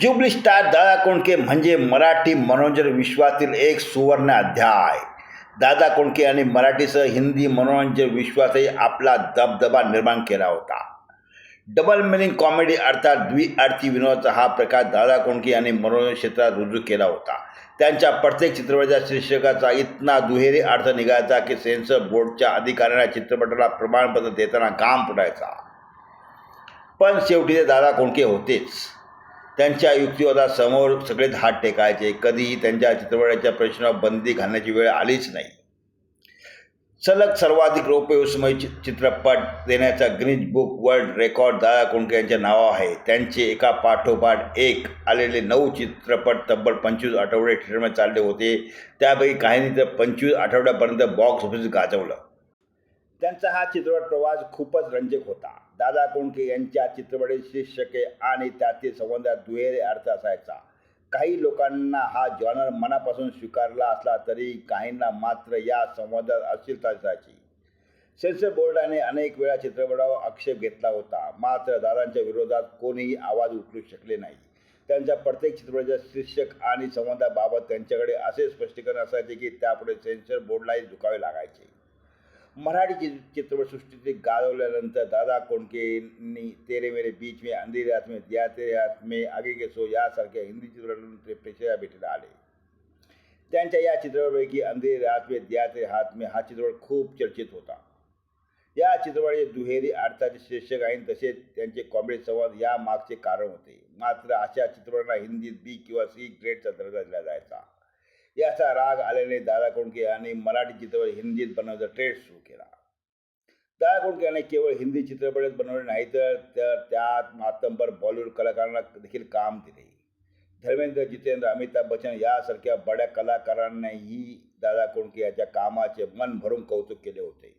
Jubilee star Dada Kondke म्हणजे मराठी मनोरंजन विश्वातील एक सुवर्ण अध्याय. दादा कोंडके आणि मराठीसह हिंदी मनोरंजन विश्वातही आपला दबदबा निर्माण केला होता. डबल मिनिंग कॉमेडी अर्थात द्विअर्थी विनोदाचा हा प्रकार दादा कोंडके यांनी मनोरंजन क्षेत्रात रुजू केला होता. त्यांच्या प्रत्येक चित्रपटाच्या शीर्षकाचा इतना दुहेरी अर्थ निघायचा की सेन्सर बोर्डच्या अधिकाऱ्यांना चित्रपटाला प्रमाणपत्र देताना घाम फुटायचा. पण शेवटी ते दादा कोंडके होतेच. त्यांच्या युक्तिवादासमोर सगळेच हात टेकायचे. कधीही त्यांच्या चित्रपटाच्या प्रश्नावर बंदी घालण्याची वेळ आलीच नाही. सलग सर्वाधिक रोपयोसमय चि चित्रपट देण्याचा Greaves book world record Dada Kondke यांच्या नाव आहे. त्यांचे एका पाठोपाठ एक आलेले नऊ चित्रपट तब्बल पंचवीस आठवडे थिएटरमध्ये चालले होते. त्यापैकी काहींनी तर पंचवीस आठवड्यापर्यंत बॉक्स ऑफिस गाजवलं. त्यांचा हा चित्रपट प्रवास खूपच रंजक होता. दादा कोंडके यांच्या चित्रपटाचे शीर्षके आणि त्यातील संबंधात दुहेरी अर्थ असायचा. काही लोकांना हा जॉनर मनापासून स्वीकारला असला तरी काहींना मात्र या संवादात अस्थिरता असायची सेन्सर बोर्डाने अनेक वेळा चित्रपटावर आक्षेप घेतला होता. मात्र दादांच्या विरोधात कोणीही आवाज उठवू शकले नाही. त्यांच्या प्रत्येक चित्रपटाच्या शीर्षक आणि संवादाबाबत त्यांच्याकडे असे स्पष्टीकरण असायचे की त्यापुढे सेन्सर बोर्डलाही झुकावे लागायचे. मराठी चित्र चित्रपटसृष्टीत गाजवल्यानंतर दादा कोंडकेंनी तेरे मेरे बीच में अंधेरे हात में दिया तेरे हात में आगे के सो यासारख्या हिंदी चित्रपटांमध्ये प्रेक्षका भेटीला आले. त्यांच्या या चित्रपटापैकी अंधेरे हात में दिया तेरे हात में हा चित्रपट खूप चर्चित होता. या चित्रपटाचे दुहेरी अर्थाचे शीर्षक आहे तसेच त्यांचे कॉमेडी संवाद या मागचे कारण होते. मात्र अशा चित्रपटांना हिंदीत बी किंवा सी ग्रेडचा दर्जा दिला जायचा. याचा राग आल्याने दादा कोंडके यांनी मराठी चित्रपट हिंदीत बनवण्याचा ट्रेड सुरू केला. दादा कोंडके यांनी केवळ हिंदी चित्रपटच बनवले नाही तर त्यात मातंबर बॉलिवूड कलाकारांना देखील काम दिले. धर्मेंद्र जितेंद्र अमिताभ बच्चन यासारख्या बड्या कलाकारांनाही दादा कोंडके याच्या कामाचे मन भरून कौतुक केले होते.